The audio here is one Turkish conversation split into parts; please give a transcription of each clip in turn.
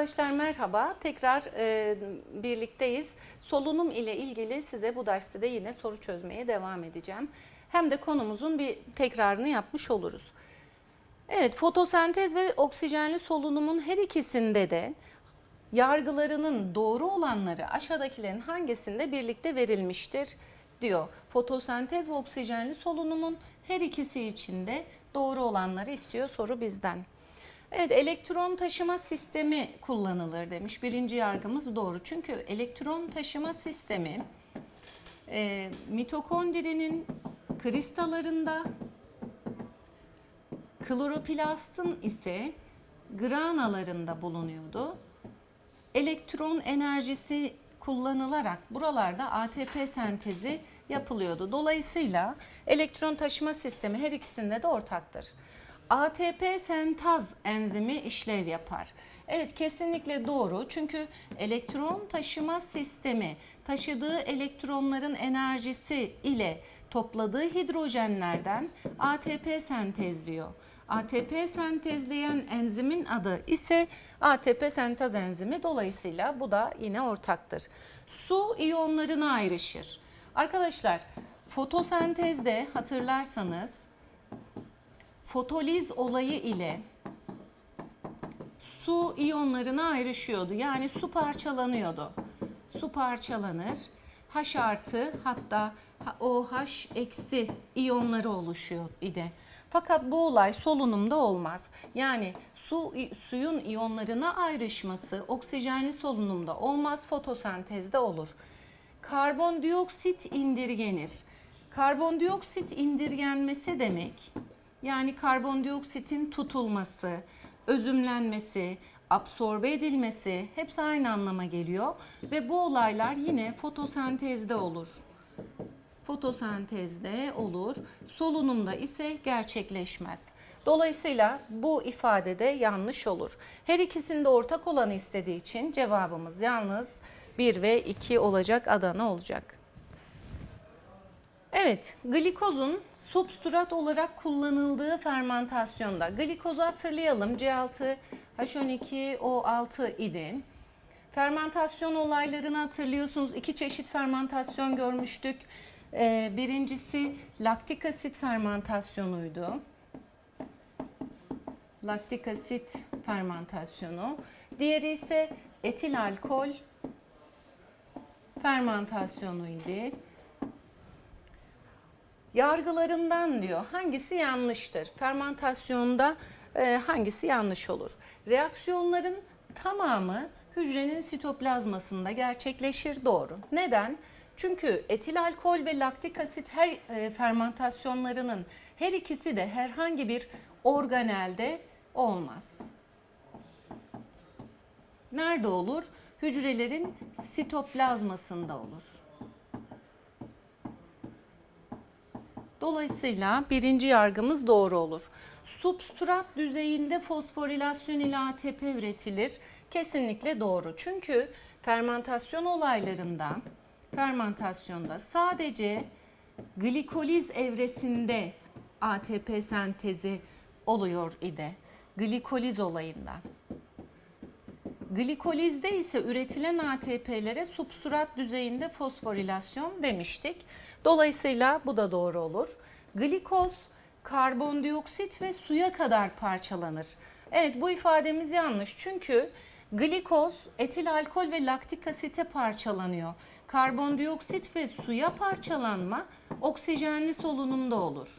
Arkadaşlar merhaba. Tekrar e, birlikteyiz. Solunum ile ilgili size bu derste de yine soru çözmeye devam edeceğim. Hem de konumuzun bir tekrarını yapmış oluruz. Evet, fotosentez ve oksijenli solunumun her ikisinde de yargılarının doğru olanları aşağıdakilerin hangisinde birlikte verilmiştir diyor. Fotosentez ve oksijenli solunumun her ikisi için de doğru olanları istiyor soru bizden. Evet elektron taşıma sistemi kullanılır demiş. Birinci yargımız doğru. Çünkü elektron taşıma sistemi e, mitokondrinin kristallarında kloroplastın ise granalarında bulunuyordu. Elektron enerjisi kullanılarak buralarda ATP sentezi yapılıyordu. Dolayısıyla elektron taşıma sistemi her ikisinde de ortaktır. ATP sentaz enzimi işlev yapar. Evet kesinlikle doğru. Çünkü elektron taşıma sistemi taşıdığı elektronların enerjisi ile topladığı hidrojenlerden ATP sentezliyor. ATP sentezleyen enzimin adı ise ATP sentaz enzimi. Dolayısıyla bu da yine ortaktır. Su iyonlarına ayrışır. Arkadaşlar fotosentezde hatırlarsanız fotoliz olayı ile su iyonlarına ayrışıyordu. Yani su parçalanıyordu. Su parçalanır. H artı hatta OH eksi iyonları oluşuyor idi. Fakat bu olay solunumda olmaz. Yani su suyun iyonlarına ayrışması oksijenli solunumda olmaz, fotosentezde olur. Karbondioksit indirgenir. Karbondioksit indirgenmesi demek yani karbondioksitin tutulması, özümlenmesi, absorbe edilmesi hepsi aynı anlama geliyor ve bu olaylar yine fotosentezde olur. Fotosentezde olur, solunumda ise gerçekleşmez. Dolayısıyla bu ifadede yanlış olur. Her ikisinde ortak olanı istediği için cevabımız yalnız 1 ve 2 olacak Adana olacak. Evet, glikozun substrat olarak kullanıldığı fermentasyonda. Glikozu hatırlayalım. C6H12O6 idi. Fermentasyon olaylarını hatırlıyorsunuz. İki çeşit fermentasyon görmüştük. Ee, birincisi laktik asit fermentasyonuydu. Laktik asit fermentasyonu. Diğeri ise etil alkol fermentasyonuydu. Yargılarından diyor hangisi yanlıştır? Fermentasyonda e, hangisi yanlış olur? Reaksiyonların tamamı hücrenin sitoplazmasında gerçekleşir doğru. Neden? Çünkü etil alkol ve laktik asit her e, fermentasyonlarının her ikisi de herhangi bir organelde olmaz. Nerede olur? Hücrelerin sitoplazmasında olur. Dolayısıyla birinci yargımız doğru olur. Substrat düzeyinde fosforilasyon ile ATP üretilir. Kesinlikle doğru. Çünkü fermentasyon olaylarında, fermentasyonda sadece glikoliz evresinde ATP sentezi oluyor idi. Glikoliz olayında. Glikolizde ise üretilen ATP'lere substrat düzeyinde fosforilasyon demiştik. Dolayısıyla bu da doğru olur. Glikoz karbondioksit ve suya kadar parçalanır. Evet bu ifademiz yanlış çünkü glikoz etil alkol ve laktik asite parçalanıyor. Karbondioksit ve suya parçalanma oksijenli solunumda olur.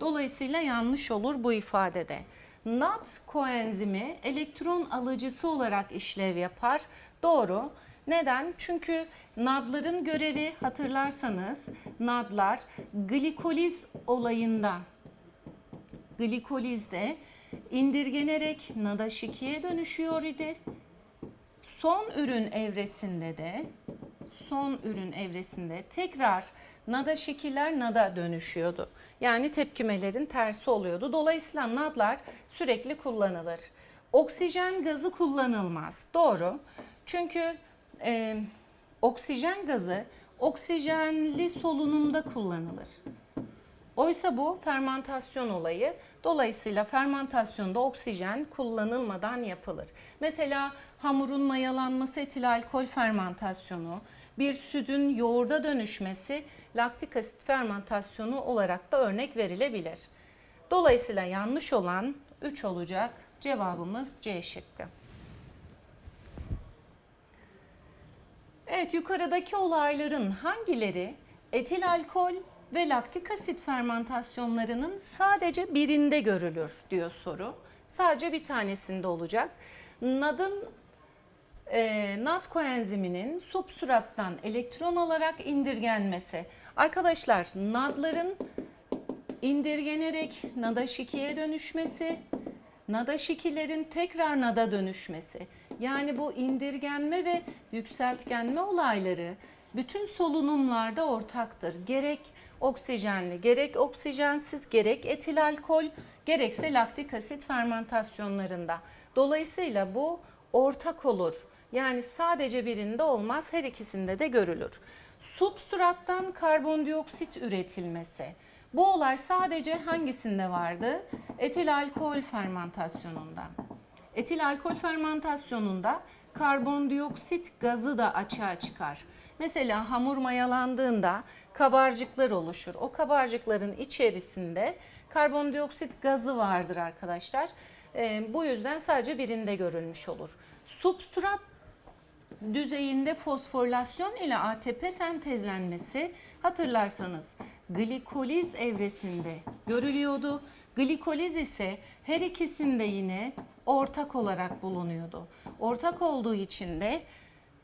Dolayısıyla yanlış olur bu ifadede. NAD koenzimi elektron alıcısı olarak işlev yapar. Doğru. Neden? Çünkü NAD'ların görevi hatırlarsanız NAD'lar glikoliz olayında glikolizde indirgenerek NADH2'ye dönüşüyor idi. Son ürün evresinde de son ürün evresinde tekrar NADH2'ler NAD'a dönüşüyordu. Yani tepkimelerin tersi oluyordu. Dolayısıyla NAD'lar sürekli kullanılır. Oksijen gazı kullanılmaz. Doğru. Çünkü e, oksijen gazı oksijenli solunumda kullanılır. Oysa bu fermantasyon olayı. Dolayısıyla fermantasyonda oksijen kullanılmadan yapılır. Mesela hamurun mayalanması etil alkol fermantasyonu, bir sütün yoğurda dönüşmesi laktik asit fermantasyonu olarak da örnek verilebilir. Dolayısıyla yanlış olan 3 olacak. Cevabımız C şıkkı. Evet yukarıdaki olayların hangileri etil alkol ve laktik asit fermentasyonlarının sadece birinde görülür diyor soru. Sadece bir tanesinde olacak. NAD'ın e, NAD koenziminin substrattan elektron alarak indirgenmesi. Arkadaşlar NAD'ların indirgenerek NADH2'ye dönüşmesi, NADH2'lerin tekrar NAD'a dönüşmesi. Yani bu indirgenme ve yükseltgenme olayları bütün solunumlarda ortaktır. Gerek oksijenli, gerek oksijensiz, gerek etil alkol, gerekse laktik asit fermentasyonlarında. Dolayısıyla bu ortak olur. Yani sadece birinde olmaz, her ikisinde de görülür. Substrattan karbondioksit üretilmesi. Bu olay sadece hangisinde vardı? Etil alkol fermentasyonundan. Etil alkol fermentasyonunda karbondioksit gazı da açığa çıkar. Mesela hamur mayalandığında kabarcıklar oluşur. O kabarcıkların içerisinde karbondioksit gazı vardır arkadaşlar. Ee, bu yüzden sadece birinde görülmüş olur. Substrat düzeyinde fosforilasyon ile ATP sentezlenmesi hatırlarsanız glikoliz evresinde görülüyordu. Glikoliz ise her ikisinde yine ortak olarak bulunuyordu. Ortak olduğu için de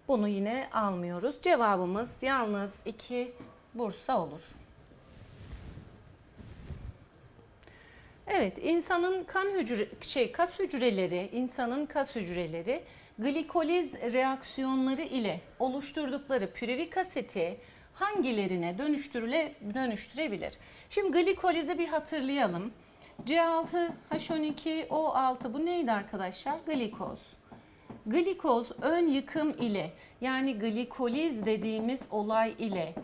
bunu yine almıyoruz. Cevabımız yalnız 2 Bursa olur. Evet, insanın kan hücre şey kas hücreleri, insanın kas hücreleri glikoliz reaksiyonları ile oluşturdukları pürivik asiti hangilerine dönüştürüle dönüştürebilir? Şimdi glikolizi bir hatırlayalım. C6, H12, O6 bu neydi arkadaşlar? Glikoz. Glikoz ön yıkım ile yani glikoliz dediğimiz olay ile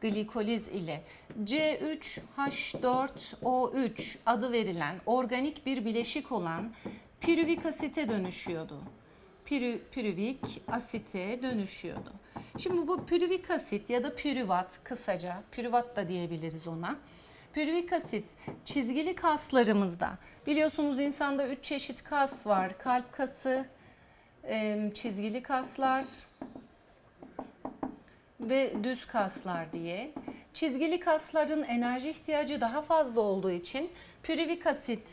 glikoliz ile C3H4O3 adı verilen organik bir bileşik olan piruvik asite dönüşüyordu. Pirü, piruvik asite dönüşüyordu. Şimdi bu piruvik asit ya da pürüvat kısaca pürüvat da diyebiliriz ona. Pürüvik asit çizgili kaslarımızda biliyorsunuz insanda 3 çeşit kas var. Kalp kası, çizgili kaslar ve düz kaslar diye. Çizgili kasların enerji ihtiyacı daha fazla olduğu için pürüvik asit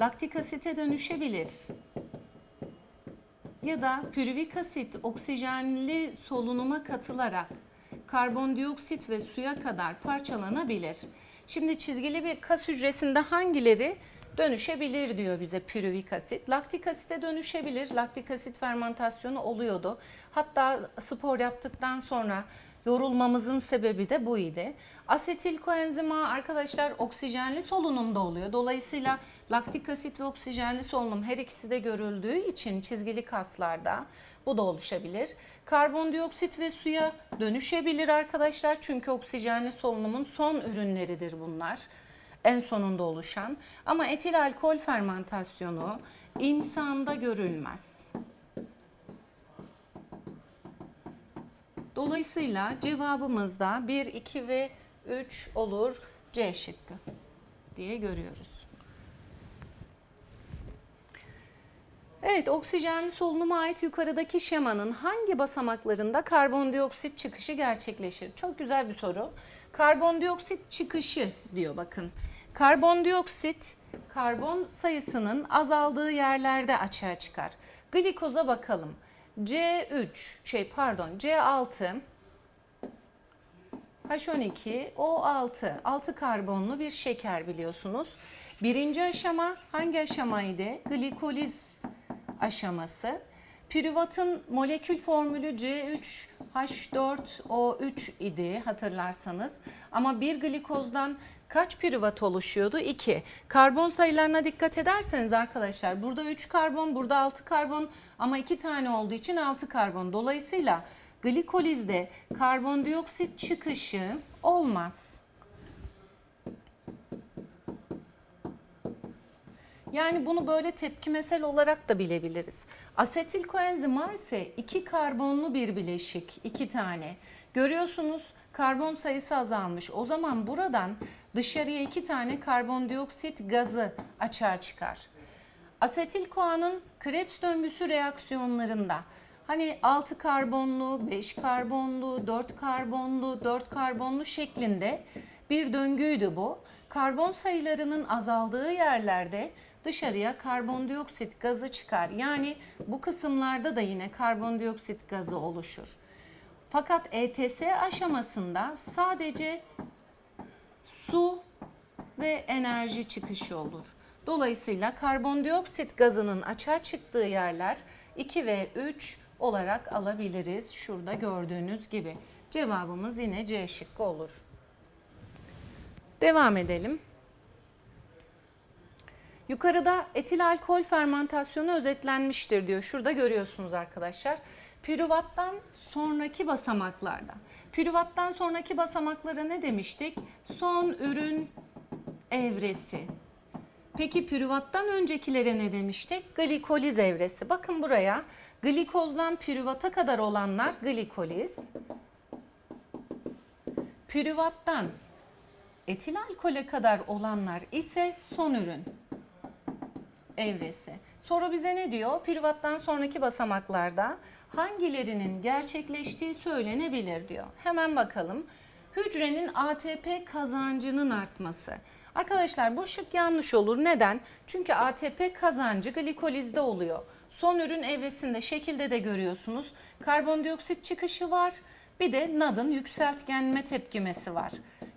laktik asite dönüşebilir. Ya da pürüvik asit oksijenli solunuma katılarak karbondioksit ve suya kadar parçalanabilir. Şimdi çizgili bir kas hücresinde hangileri dönüşebilir diyor bize pürüvik asit. Laktik asite dönüşebilir. Laktik asit fermentasyonu oluyordu. Hatta spor yaptıktan sonra yorulmamızın sebebi de bu idi. Asetil koenzim A arkadaşlar oksijenli solunumda oluyor. Dolayısıyla laktik asit ve oksijenli solunum her ikisi de görüldüğü için çizgili kaslarda bu da oluşabilir. Karbondioksit ve suya dönüşebilir arkadaşlar. Çünkü oksijenli solunumun son ürünleridir bunlar. En sonunda oluşan. Ama etil alkol fermentasyonu insanda görülmez. Dolayısıyla cevabımız da 1, 2 ve 3 olur C şıkkı diye görüyoruz. Evet, oksijenli solunuma ait yukarıdaki şemanın hangi basamaklarında karbondioksit çıkışı gerçekleşir? Çok güzel bir soru. Karbondioksit çıkışı diyor bakın. Karbondioksit karbon sayısının azaldığı yerlerde açığa çıkar. Glikoza bakalım. C3 şey pardon C6 H12 O6 6 karbonlu bir şeker biliyorsunuz. Birinci aşama hangi aşamaydı? Glikoliz aşaması. Pürüvatın molekül formülü C3H4O3 idi hatırlarsanız. Ama bir glikozdan kaç pürüvat oluşuyordu? 2. Karbon sayılarına dikkat ederseniz arkadaşlar burada 3 karbon, burada 6 karbon ama 2 tane olduğu için 6 karbon. Dolayısıyla glikolizde karbondioksit çıkışı olmaz. Yani bunu böyle tepkimesel olarak da bilebiliriz. Asetil koenzim A ise iki karbonlu bir bileşik, iki tane. Görüyorsunuz karbon sayısı azalmış. O zaman buradan dışarıya iki tane karbondioksit gazı açığa çıkar. Asetil koanın Krebs döngüsü reaksiyonlarında hani 6 karbonlu, 5 karbonlu, 4 karbonlu, 4 karbonlu şeklinde bir döngüydü bu. Karbon sayılarının azaldığı yerlerde dışarıya karbondioksit gazı çıkar. Yani bu kısımlarda da yine karbondioksit gazı oluşur. Fakat ETS aşamasında sadece su ve enerji çıkışı olur. Dolayısıyla karbondioksit gazının açığa çıktığı yerler 2 ve 3 olarak alabiliriz. Şurada gördüğünüz gibi. Cevabımız yine C şıkkı olur. Devam edelim. Yukarıda etil alkol fermentasyonu özetlenmiştir diyor. Şurada görüyorsunuz arkadaşlar. Pürüvattan sonraki basamaklarda. Pürüvattan sonraki basamaklara ne demiştik? Son ürün evresi. Peki pürüvattan öncekilere ne demiştik? Glikoliz evresi. Bakın buraya glikozdan pürüvata kadar olanlar glikoliz. Pürüvattan etil alkole kadar olanlar ise son ürün evresi. Soru bize ne diyor? Pürüvattan sonraki basamaklarda hangilerinin gerçekleştiği söylenebilir diyor. Hemen bakalım. Hücrenin ATP kazancının artması. Arkadaşlar bu şık yanlış olur. Neden? Çünkü ATP kazancı glikolizde oluyor. Son ürün evresinde şekilde de görüyorsunuz. Karbondioksit çıkışı var. Bir de NAD'ın yükseltgenme tepkimesi var.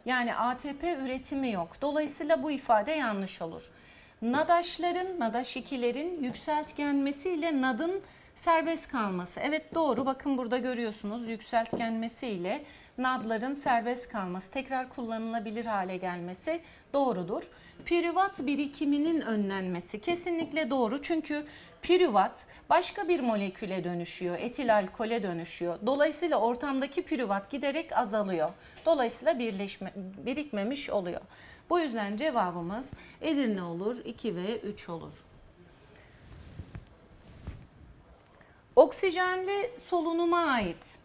Yani ATP üretimi yok. Dolayısıyla bu ifade yanlış olur. NADAŞ'ların, NADAŞ2'lerin yükseltgenmesiyle NAD'ın serbest kalması. Evet doğru bakın burada görüyorsunuz yükseltgenmesiyle NAD'ların serbest kalması, tekrar kullanılabilir hale gelmesi doğrudur. Pürüvat birikiminin önlenmesi kesinlikle doğru çünkü pürüvat başka bir moleküle dönüşüyor, etil alkole dönüşüyor. Dolayısıyla ortamdaki pürüvat giderek azalıyor. Dolayısıyla birleşme, birikmemiş oluyor. Bu yüzden cevabımız Edirne olur, 2 ve 3 olur. Oksijenli solunuma ait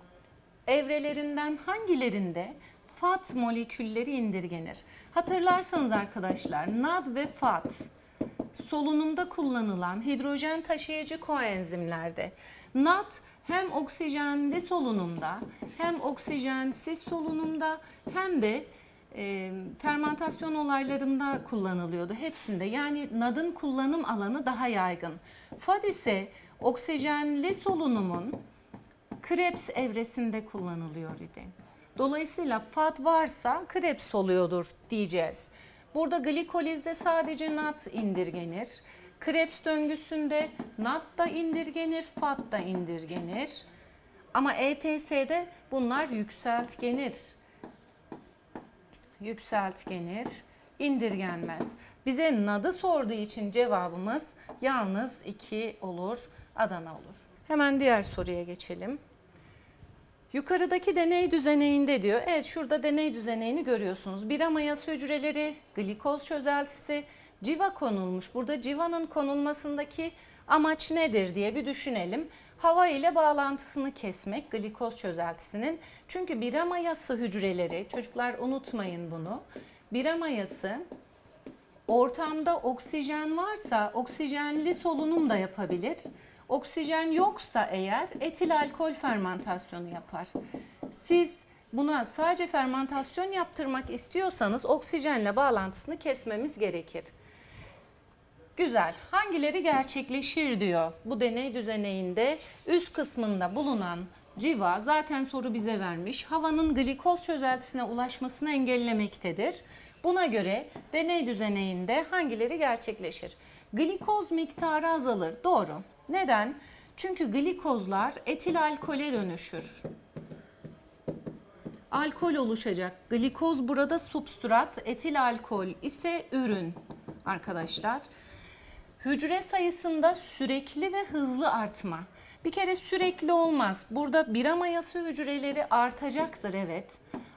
evrelerinden hangilerinde FAT molekülleri indirgenir? Hatırlarsanız arkadaşlar NAD ve FAT solunumda kullanılan hidrojen taşıyıcı koenzimlerde. NAD hem oksijenli solunumda hem oksijensiz solunumda hem de e, fermentasyon olaylarında kullanılıyordu. Hepsinde yani NAD'ın kullanım alanı daha yaygın. FAD ise oksijenli solunumun Krebs evresinde kullanılıyor idi. Dolayısıyla FAD varsa Krebs oluyordur diyeceğiz. Burada glikolizde sadece NAD indirgenir. Krebs döngüsünde NAD da indirgenir, FAD da indirgenir. Ama ETS'de bunlar yükseltgenir. Yükseltgenir, indirgenmez. Bize NAD'ı sorduğu için cevabımız yalnız 2 olur, Adana olur. Hemen diğer soruya geçelim. Yukarıdaki deney düzeneyinde diyor. Evet şurada deney düzeneyini görüyorsunuz. Bira mayası hücreleri, glikoz çözeltisi, civa konulmuş. Burada civanın konulmasındaki amaç nedir diye bir düşünelim. Hava ile bağlantısını kesmek glikoz çözeltisinin. Çünkü bira mayası hücreleri, çocuklar unutmayın bunu. Bira mayası ortamda oksijen varsa oksijenli solunum da yapabilir. Oksijen yoksa eğer etil alkol fermentasyonu yapar. Siz buna sadece fermentasyon yaptırmak istiyorsanız oksijenle bağlantısını kesmemiz gerekir. Güzel. Hangileri gerçekleşir diyor. Bu deney düzeneyinde üst kısmında bulunan civa zaten soru bize vermiş. Havanın glikoz çözeltisine ulaşmasını engellemektedir. Buna göre deney düzeneyinde hangileri gerçekleşir? Glikoz miktarı azalır. Doğru. Neden? Çünkü glikozlar etil alkole dönüşür. Alkol oluşacak. Glikoz burada substrat, etil alkol ise ürün arkadaşlar. Hücre sayısında sürekli ve hızlı artma. Bir kere sürekli olmaz. Burada bira mayası hücreleri artacaktır evet.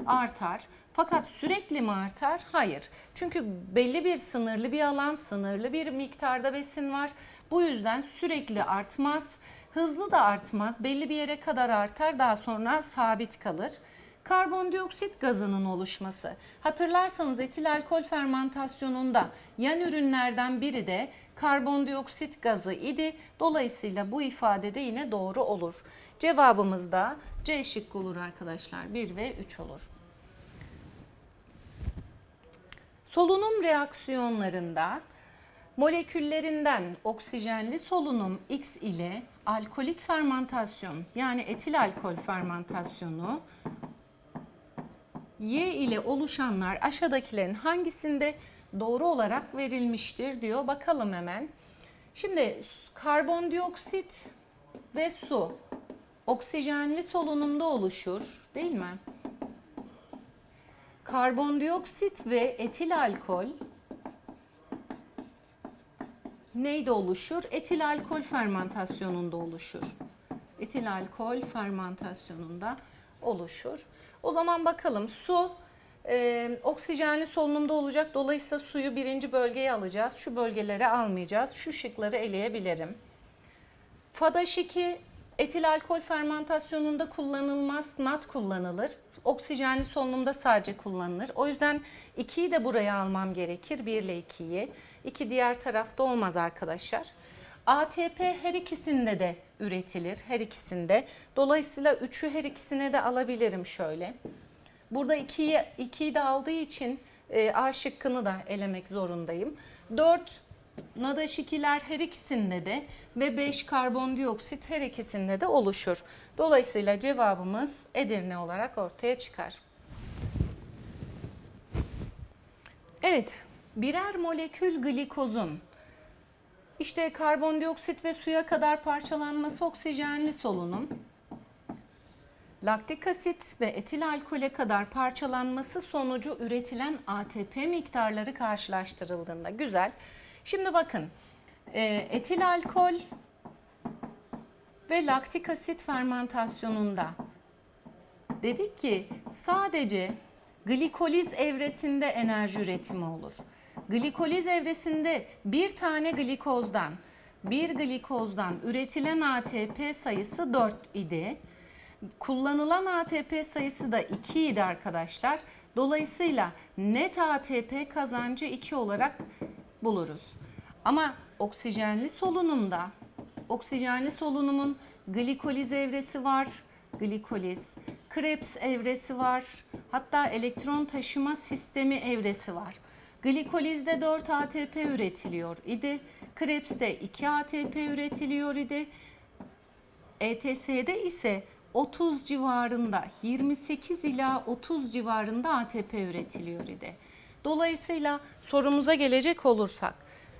artar. Fakat sürekli mi artar? Hayır. Çünkü belli bir sınırlı bir alan, sınırlı bir miktarda besin var. Bu yüzden sürekli artmaz. Hızlı da artmaz. Belli bir yere kadar artar, daha sonra sabit kalır. Karbondioksit gazının oluşması. Hatırlarsanız etil alkol fermentasyonunda yan ürünlerden biri de karbondioksit gazı idi. Dolayısıyla bu ifade de yine doğru olur. Cevabımız da C şıkkı olur arkadaşlar. 1 ve 3 olur. Solunum reaksiyonlarında moleküllerinden oksijenli solunum X ile alkolik fermentasyon yani etil alkol fermentasyonu Y ile oluşanlar aşağıdakilerin hangisinde doğru olarak verilmiştir diyor. Bakalım hemen. Şimdi karbondioksit ve su oksijenli solunumda oluşur değil mi? Karbondioksit ve etil alkol neyde oluşur? Etil alkol fermentasyonunda oluşur. Etil alkol fermentasyonunda oluşur. O zaman bakalım su e, oksijenli solunumda olacak. Dolayısıyla suyu birinci bölgeye alacağız. Şu bölgelere almayacağız. Şu şıkları eleyebilirim. FADAŞ 2 etil alkol fermentasyonunda kullanılmaz, nat kullanılır. Oksijenli solunumda sadece kullanılır. O yüzden 2'yi de buraya almam gerekir. 1 ile 2'yi. 2 diğer tarafta olmaz arkadaşlar. ATP her ikisinde de üretilir. Her ikisinde. Dolayısıyla 3'ü her ikisine de alabilirim şöyle. Burada 2'yi 2'yi de aldığı için e, A şıkkını da elemek zorundayım. 4 NADH 2'ler her ikisinde de ve 5 karbondioksit her ikisinde de oluşur. Dolayısıyla cevabımız Edirne olarak ortaya çıkar. Evet, birer molekül glikozun işte karbondioksit ve suya kadar parçalanması oksijenli solunum. Laktik asit ve etil alkole kadar parçalanması sonucu üretilen ATP miktarları karşılaştırıldığında güzel. Şimdi bakın e, etil alkol ve laktik asit fermentasyonunda dedik ki sadece glikoliz evresinde enerji üretimi olur. Glikoliz evresinde bir tane glikozdan bir glikozdan üretilen ATP sayısı 4 idi. Kullanılan ATP sayısı da 2 idi arkadaşlar. Dolayısıyla net ATP kazancı 2 olarak buluruz. Ama oksijenli solunumda oksijenli solunumun glikoliz evresi var. Glikoliz, Krebs evresi var. Hatta elektron taşıma sistemi evresi var. Glikolizde 4 ATP üretiliyor idi. Krebs'te 2 ATP üretiliyor idi. ETS'de ise 30 civarında 28 ila 30 civarında ATP üretiliyor idi. Dolayısıyla sorumuza gelecek olursak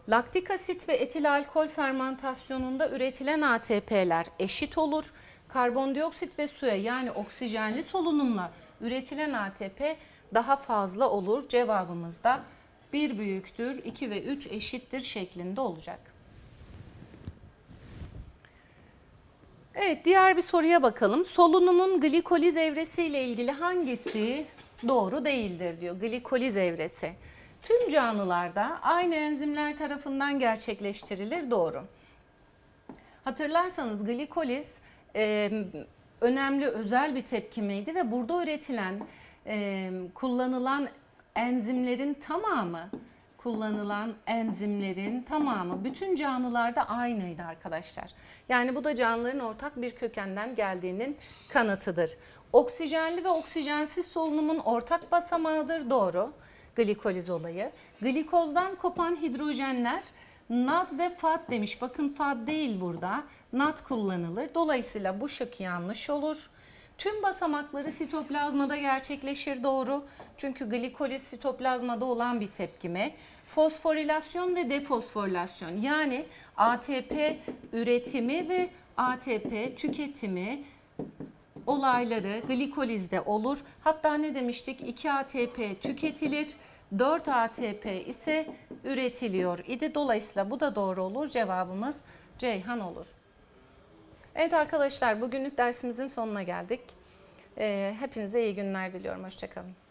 laktik asit ve etil alkol fermentasyonunda üretilen ATP'ler eşit olur. Karbondioksit ve suya yani oksijenli solunumla üretilen ATP daha fazla olur. Cevabımız da 1 büyüktür, 2 ve 3 eşittir şeklinde olacak. Evet, diğer bir soruya bakalım. Solunumun glikoliz evresi ile ilgili hangisi doğru değildir diyor. Glikoliz evresi. Tüm canlılarda aynı enzimler tarafından gerçekleştirilir doğru. Hatırlarsanız glikoliz e, önemli özel bir tepkimeydi ve burada üretilen e, kullanılan enzimlerin tamamı kullanılan enzimlerin tamamı bütün canlılarda aynıydı arkadaşlar. Yani bu da canlıların ortak bir kökenden geldiğinin kanıtıdır. Oksijenli ve oksijensiz solunumun ortak basamağıdır doğru. Glikoliz olayı. Glikozdan kopan hidrojenler NAD ve FAD demiş. Bakın FAD değil burada. NAD kullanılır. Dolayısıyla bu şık yanlış olur. Tüm basamakları sitoplazmada gerçekleşir doğru. Çünkü glikoliz sitoplazmada olan bir tepkime. Fosforilasyon ve defosforilasyon yani ATP üretimi ve ATP tüketimi olayları glikolizde olur. Hatta ne demiştik? 2 ATP tüketilir. 4 ATP ise üretiliyor idi. Dolayısıyla bu da doğru olur. Cevabımız Ceyhan olur. Evet arkadaşlar bugünlük dersimizin sonuna geldik. E, hepinize iyi günler diliyorum. Hoşçakalın.